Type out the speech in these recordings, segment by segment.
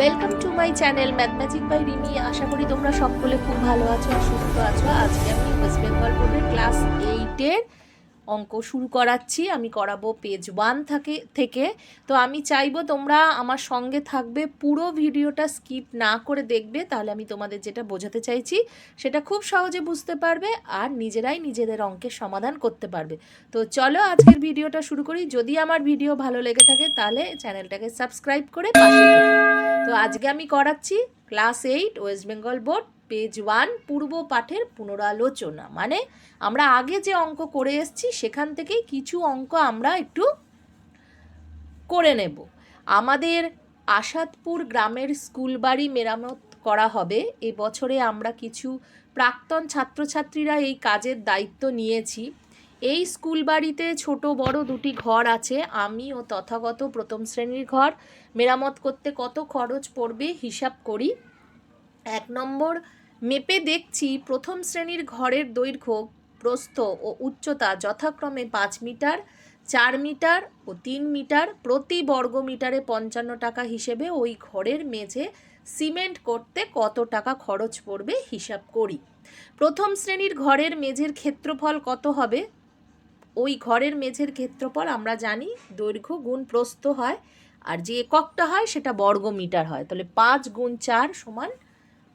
Welcome to my channel mathematic by Rimi আশা করি তোমরা সকলে খুব ভালো আছো সুস্থ আছো। আজকে আমি ওয়েস্ট বেঙ্গল বোর্ডের ক্লাস এইটের অঙ্ক শুরু করাচ্ছি। আমি করাবো পেজ ওয়ান থাকে, থেকে। তো আমি চাইব তোমরা আমার সঙ্গে থাকবে, পুরো ভিডিওটা স্কিপ না করে দেখবে, তাহলে আমি তোমাদের যেটা বোঝাতে চাইছি, সেটা খুব সহজে বুঝতে পারবে আর নিজেরাই নিজেদের অঙ্কের সমাধান করতে পারবে। তো চলো আজকের ভিডিওটা শুরু করি। যদি আমার ভিডিও ভালো লেগে থাকে, তাহলে চ্যানেলটাকে সাবস্ক্রাইব করে পাশে। তো আজকে আমি করাচ্ছি class eight, West Bengal board, page one, পূর্ব পাঠের পুনরালোচনা। মানে আমরা আগে যে অঙ্ক করে এসেছি, সেখান থেকেই কিছু অঙ্ক আমরা একটু করে নেব। আমাদের আসাদপুর গ্রামের স্কুল বাড়ি মেরামত করা হবে। এবছরে আমরা কিছু প্রাক্তন ছাত্রছাত্রীরা এই কাজের দায়িত্ব নিয়েছি। এই স্কুল বাড়িতে ছোট বড় দুটি ঘর আছে। আমি ও তথাগত প্রথম শ্রেণির ঘর। মেরামত করতে কত খরচ পড়বে হিসাব করি। এক নম্বর, মেপে দেখছি প্রথম শ্রেণির ঘরের দৈর্ঘ্য, প্রস্থ ও উচ্চতা যথাক্রমে পাঁচ মিটার, চার মিটার ও তিন মিটার প্রতি বর্গ মিটারে পঞ্চান্ন টাকা হিসেবে ওই ঘরের মেঝে সিমেন্ট করতে কত টাকা খরচ পড়বে হিসাব করি। প্রথম শ্রেণির ঘরের মেঝের ক্ষেত্রফল কত হবে? ওই ঘরের মেঝের ক্ষেত্রফল আমরা জানি দৈর্ঘ্য গুণ প্রস্থ হয়, আর যে এককটা হয় সেটা বর্গ মিটার হয়। তাহলে পাঁচ গুণ চার সমান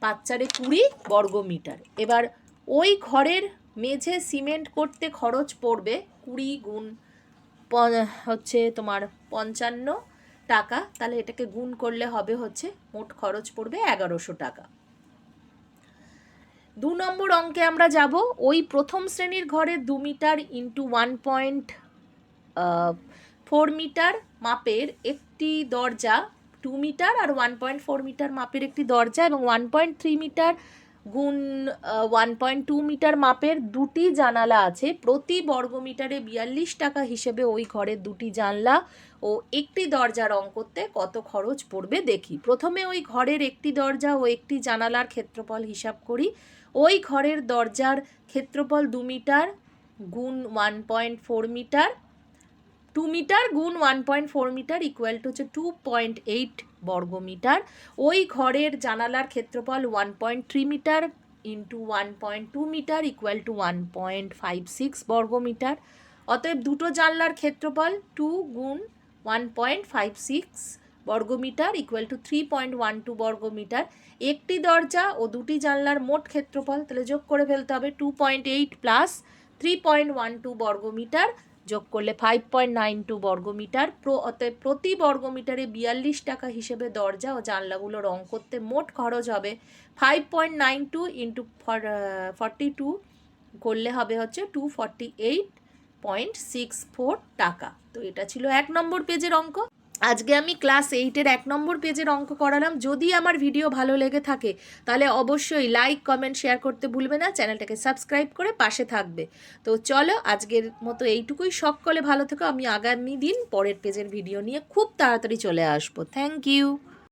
পাঁচ চারে কুড়ি বর্গ মিটার এবার ওই ঘরের মেঝে সিমেন্ট করতে খরচ পড়বে কুড়ি গুণ হচ্ছে তোমার পঞ্চান্ন টাকা। তাহলে এটাকে গুণ করলে হবে হচ্ছে মোট খরচ পড়বে এগারোশো টাকা। দু নম্বর অঙ্কে আমরা যাব, ওই প্রথম শ্রেণির ঘরে দু metre into one point four metre মাপের একটি দরজা টু মিটার আর ওয়ান পয়েন্ট ফোর মিটার মাপের একটি দরজা এবং ওয়ান পয়েন্ট থ্রি মিটার গুণ ওয়ান পয়েন্ট টু মিটার মাপের দুটি জানালা আছে। প্রতি বর্গ মিটারে বিয়াল্লিশ টাকা হিসেবে ওই ঘরের দুটি জানলা ও একটি দরজা রং করতে কত খরচ পড়বে দেখি। প্রথমে ওই ঘরের একটি দরজা ও একটি জানালার ক্ষেত্রফল হিসাব করি। ওই ঘরের দরজার ক্ষেত্রফল দু মিটার গুণ one point four metre. Two metre গুণ one point four metre equal to হচ্ছে টু পয়েন্ট এইট বর্গ মিটার ওই ঘরের জানালার ক্ষেত্রফল one point three metre into one point two metre equal to one point five six বর্গ metre অতএব দুটো জানলার ক্ষেত্রফল টু গুণ ওয়ান পয়েন্ট ফাইভ সিক্স বর্গমিটার equal to three point one two বর্গমিটার। একটি দরজা ও দুটি জানলার মোট ক্ষেত্রফল, তাহলে যোগ করে ফেলতে হবে two point eight plus three point one two বর্গমিটার। যোগ করলে ফাইভ পয়েন্ট নাইন টু বর্গমিটার। অতএব প্রতি বর্গমিটারে বিয়াল্লিশ টাকা হিসেবে দরজা ও জানলাগুলো রং করতে মোট খরচ হবে five point nine two into forty two করলে হবে হচ্ছে two forty eight point six four টাকা। তো এটা ছিল এক নম্বর পেজের অঙ্ক। আজকে আমি ক্লাস এইটের এক নম্বর পেজের অঙ্ক করালাম। যদি আমার ভিডিও ভালো লেগে থাকে, তাহলে অবশ্যই লাইক কমেন্ট শেয়ার করতে ভুলবে না। চ্যানেলটাকে সাবস্ক্রাইব করে পাশে থাকবে। তো চলো, আজকের মতো এইটুকুই। সকলে ভালো থেকো। আমি আগামী দিন পরের পেজের ভিডিও নিয়ে খুব তাড়াতাড়ি চলে আসব। Thank you